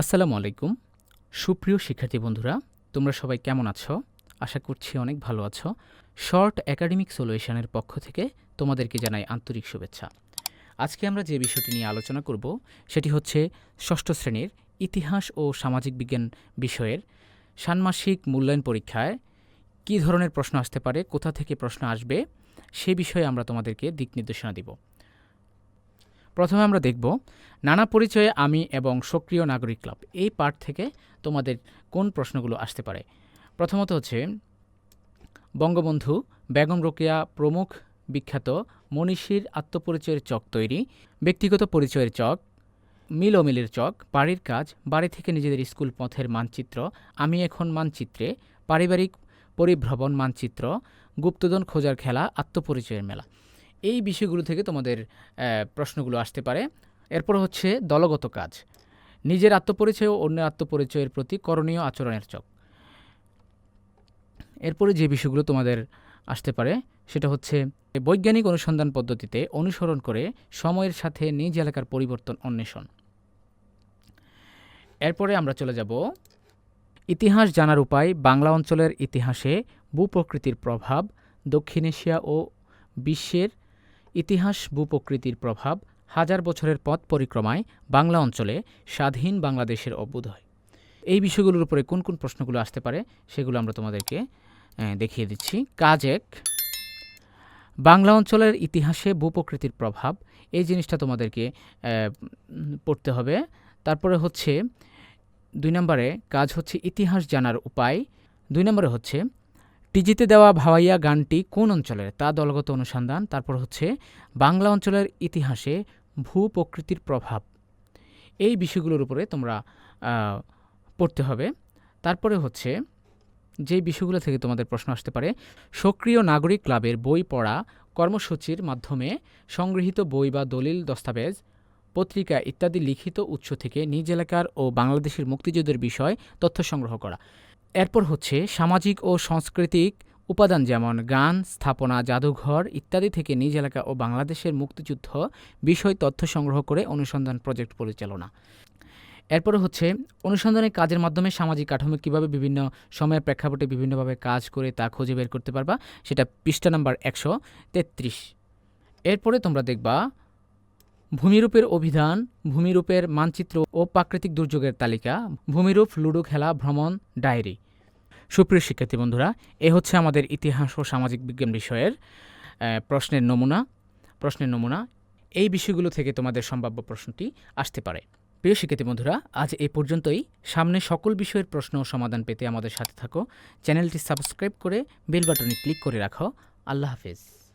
আসসালামু আলাইকুম। সুপ্রিয় শিক্ষার্থী বন্ধুরা, তোমরা সবাই কেমন আছো? আশা করছি অনেক ভালো আছো। শর্ট একাডেমিক সলিউশনের পক্ষ থেকে তোমাদেরকে জানাই আন্তরিক শুভেচ্ছা। আজকে আমরা যে বিষয়টি নিয়ে আলোচনা করব, সেটি হচ্ছে ষষ্ঠ শ্রেণির ইতিহাস ও সামাজিক বিজ্ঞান বিষয়ের ষান্মাসিক মূল্যায়ন পরীক্ষায় কী ধরনের প্রশ্ন আসতে পারে, কোথা থেকে প্রশ্ন আসবে, সে বিষয়ে আমরা তোমাদেরকে দিক নির্দেশনা দিব। প্রথমে আমরা দেখব নানা পরিচয়ে আমি এবং সক্রিয় নাগরিক ক্লাব। এই পার্ট থেকে তোমাদের কোন প্রশ্নগুলো আসতে পারে? প্রথমত হচ্ছে, বঙ্গবন্ধু বেগম রোকেয়া প্রমুখ বিখ্যাত মনীষীর আত্মপরিচয়ের চক তৈরি, ব্যক্তিগত পরিচয়ের চক মিল ও মিলের চক, বাড়ির কাজ, বাড়ি থেকে নিজেদের স্কুল পথের মানচিত্র, আমি এখন মানচিত্রে, পারিবারিক পরিভ্রমণ মানচিত্র, গুপ্তধন খোঁজার খেলা, আত্মপরিচয়ের মেলা। এই বিষয়গুলো থেকে তোমাদের প্রশ্নগুলো আসতে পারে। এরপর হচ্ছে দলগত কাজ। নিজের আত্মপরিচয় ও অন্যের আত্মপরিচয়ের প্রতি করণীয় আচরণের চক। এরপরে যে বিষয়গুলো তোমাদের আসতে পারে, সেটা হচ্ছে বৈজ্ঞানিক অনুসন্ধান পদ্ধতিতে অনুসরণ করে সময়ের সাথে নিজ এলাকার পরিবর্তন অন্বেষণ। এরপরে আমরা চলে যাব ইতিহাস জানার উপায়। বাংলা অঞ্চলের ইতিহাসে ভূপ্রকৃতির প্রভাব দক্ষিণ এশিয়া ও বিশ্বের ইতিহাস ভূপ্রকৃতির প্রভাব হাজার বছরের পথ পরিক্রমায় বাংলা অঞ্চলে স্বাধীন বাংলাদেশের অভ্যুদয়। এই বিষয়গুলোর উপরে কোন কোন প্রশ্নগুলো আসতে পারে সেগুলো আমরা তোমাদেরকে দেখিয়ে দিচ্ছি। কাজ এক, বাংলা অঞ্চলের ইতিহাসে ভূপ্রকৃতির প্রভাব, এই জিনিসটা তোমাদেরকে পড়তে হবে। তারপরে হচ্ছে, দুই নম্বরে কাজ হচ্ছে ইতিহাস জানার উপায়, দুই নম্বরে হচ্ছে টিজিতে দেওয়া ভাওয়াইয়া গানটি কোন অঞ্চলের? তা দলগত অনুসন্ধান। তারপর হচ্ছে, বাংলা অঞ্চলের ইতিহাসে ভূপ্রকৃতির প্রভাব। এই বিষয়গুলোর উপরে তোমরা পড়তে হবে। তারপরে হচ্ছে, যে বিষয়গুলো থেকে তোমাদের প্রশ্ন আসতে পারে, সক্রিয় নাগরিক ক্লাবের বই পড়া কর্মসূচির মাধ্যমে সংগৃহীত বই বা দলিল, দস্তাবেজ, পত্রিকা ইত্যাদি লিখিত উৎস থেকে নিজ এলাকার ও বাংলাদেশের মুক্তিযুদ্ধের বিষয় তথ্য সংগ্রহ করা। এরপর হচ্ছে সামাজিক ও সাংস্কৃতিক উপাদান যেমন গান, স্থাপনা, জাদুঘর ইত্যাদি থেকে নিজ এলাকা ও বাংলাদেশের মুক্তিযুদ্ধ বিষয় তথ্য সংগ্রহ করে অনুসন্ধান প্রজেক্ট পরিচালনা। এরপরে হচ্ছে অনুসন্ধানের কাজের মাধ্যমে সামাজিক কাঠামো কীভাবে বিভিন্ন সময়ের প্রেক্ষাপটে বিভিন্নভাবে কাজ করে তা খুঁজে বের করতে পারবা, সেটা পৃষ্ঠা নাম্বার একশো তেত্রিশ। এরপরে তোমরা দেখবা ভূমিরূপের অভিধান, ভূমিরূপের মানচিত্র ও প্রাকৃতিক দুর্যোগের তালিকা, ভূমিরূপ, লুডো খেলা, ভ্রমণ, ডায়েরি। সুপ্রিয় শিক্ষার্থী বন্ধুরা, এ হচ্ছে আমাদের ইতিহাস ও সামাজিক বিজ্ঞান বিষয়ের প্রশ্নের নমুনা। প্রশ্নের নমুনা, এই বিষয়গুলো থেকে তোমাদের সম্ভাব্য প্রশ্নটি আসতে পারে। প্রিয় শিক্ষার্থী বন্ধুরা, আজ এ পর্যন্তই। সামনে সকল বিষয়ের প্রশ্ন ও সমাধান পেতে আমাদের সাথে থাকো। চ্যানেলটি সাবস্ক্রাইব করে বেল বাটনে ক্লিক করে রাখো। আল্লাহ হাফেজ।